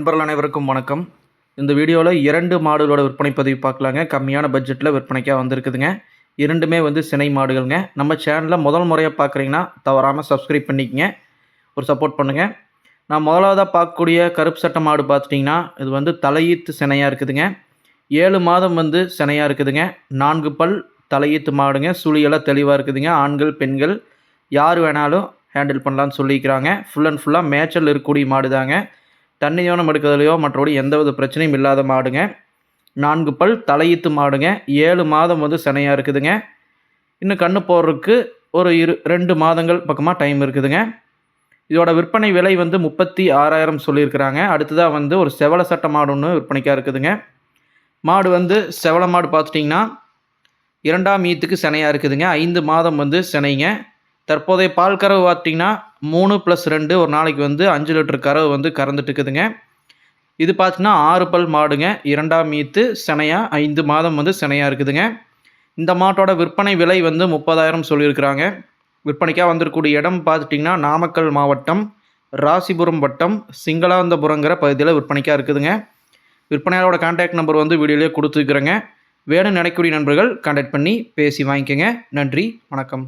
நண்பர்கள் அனைவருக்கும் வணக்கம். இந்த வீடியோவில் இரண்டு மாடுகளோட விற்பனை பதிவு பார்க்கலாங்க. கம்மியான பட்ஜெட்டில் விற்பனைக்காக வந்திருக்குதுங்க. இரண்டுமே வந்து சினை மாடுகள்ங்க. நம்ம சேனலில் முதல் முறையாக பார்க்குறீங்கன்னா தவறாமல் சப்ஸ்கிரைப் பண்ணிக்கங்க. ஒரு சப்போர்ட் பண்ணுங்கள் நான் முதலாவதாக பார்க்கக்கூடிய கருப்பு சட்டை மாடு பார்த்துட்டிங்கன்னா இது வந்து தலையீத்து சினையாக இருக்குதுங்க. ஏழு மாதம் வந்து சினையாக இருக்குதுங்க. நான்கு பல் தலையீத்து மாடுங்க. சுழியெல்லாம் தெளிவாக இருக்குதுங்க. ஆண்கள் பெண்கள் யார் வேணாலும் ஹேண்டில் பண்ணலான்னு சொல்லிக்கிறாங்க. ஃபுல் அண்ட் ஃபுல்லாக மேய்ச்சல் இருக்கக்கூடிய மாடு தாங்க தண்ணி தீவனம் எடுக்கிறதுலையோ மற்றபடி எந்தவித பிரச்சனையும் இல்லாத மாடுங்க. நான்கு பல் தலையீத்து மாடுங்க. ஏழு மாதம் வந்து சினையாக இருக்குதுங்க. இன்னும் கண்ணு போடுறதுக்கு ஒரு இரு ரெண்டு மாதங்கள் பக்கமாக டைம் இருக்குதுங்க. இதோட விற்பனை விலை வந்து முப்பத்தி ஆறாயிரம் சொல்லியிருக்கிறாங்க. அடுத்ததாக வந்து ஒரு செவல சட்ட மாடு ஒன்று விற்பனைக்காக இருக்குதுங்க. மாடு வந்து செவல மாடு பார்த்துட்டிங்கன்னா இரண்டாம் ஈத்துக்கு சினையாக இருக்குதுங்க. ஐந்து மாதம் வந்து சினைங்க. தற்போதைய பால் கறவு பார்த்திங்கன்னா மூணு ப்ளஸ் ரெண்டு ஒரு நாளைக்கு வந்து அஞ்சு லிட்டர் கறவு வந்து கறந்துட்டு இருக்குதுங்க இது பார்த்தீங்கன்னா ஆறு பல் மாடுங்க. இரண்டாம் மீத்து சினையாக ஐந்து மாதம் வந்து சினையாக இருக்குதுங்க. இந்த மாட்டோட விற்பனை விலை வந்து முப்பதாயிரம் சொல்லியிருக்கிறாங்க. விற்பனைக்காக வந்திருக்கக்கூடிய இடம் பார்த்துட்டிங்கன்னா நாமக்கல் மாவட்டம் ராசிபுரம் வட்டம் சிங்களாந்தபுரங்கிற பகுதியில் விற்பனைக்காக இருக்குதுங்க. விற்பனையாளோட கான்டாக்ட் நம்பர் வந்து வீடியோலேயே கொடுத்துருக்குறேங்க. வேணும் நினைக்கூடிய நண்பர்கள் கான்டாக்ட் பண்ணி பேசி வாங்கிக்கோங்க. நன்றி வணக்கம்.